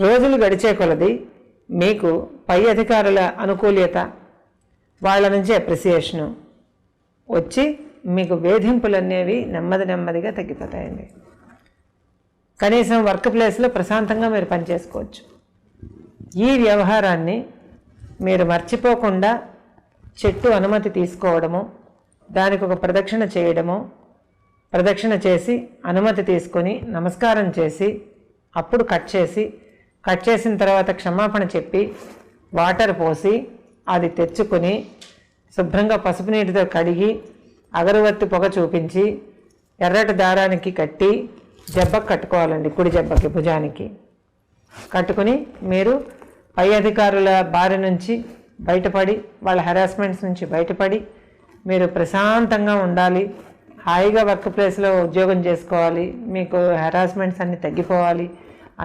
రోజులు గడిచే కొలది మీకు పై అధికారుల అనుకూల్యత వాళ్ళ నుంచి అప్రిసియేషను వచ్చి మీకు వేధింపులు అనేవి నెమ్మది నెమ్మదిగా తగ్గిపోతాయండి. కనీసం వర్క్ ప్లేస్లో ప్రశాంతంగా మీరు పనిచేసుకోవచ్చు ఈ వ్యవహారాన్ని మీరు మర్చిపోకుండా చెట్టు అనుమతి తీసుకోవడము దానికి ఒక ప్రదక్షిణ చేయడము ప్రదక్షిణ చేసి అనుమతి తీసుకొని నమస్కారం చేసి అప్పుడు కట్ చేసి కట్ చేసిన తర్వాత క్షమాపణ చెప్పి వాటర్ పోసి అది తెచ్చుకొని శుభ్రంగా పసుపు నీటితో కడిగి అగరవత్తి పొగ చూపించి ఎర్రటి దారానికి కట్టి జబ్బకు కట్టుకోవాలండి కుడి జబ్బకి భుజానికి. కట్టుకుని మీరు పై అధికారుల బారి నుంచి బయటపడి వాళ్ళ హెరాస్మెంట్స్ నుంచి బయటపడి మీరు ప్రశాంతంగా ఉండాలి హాయిగా వర్క్ ప్లేస్లో ఉద్యోగం చేసుకోవాలి మీకు హెరాస్మెంట్స్ అన్నీ తగ్గిపోవాలి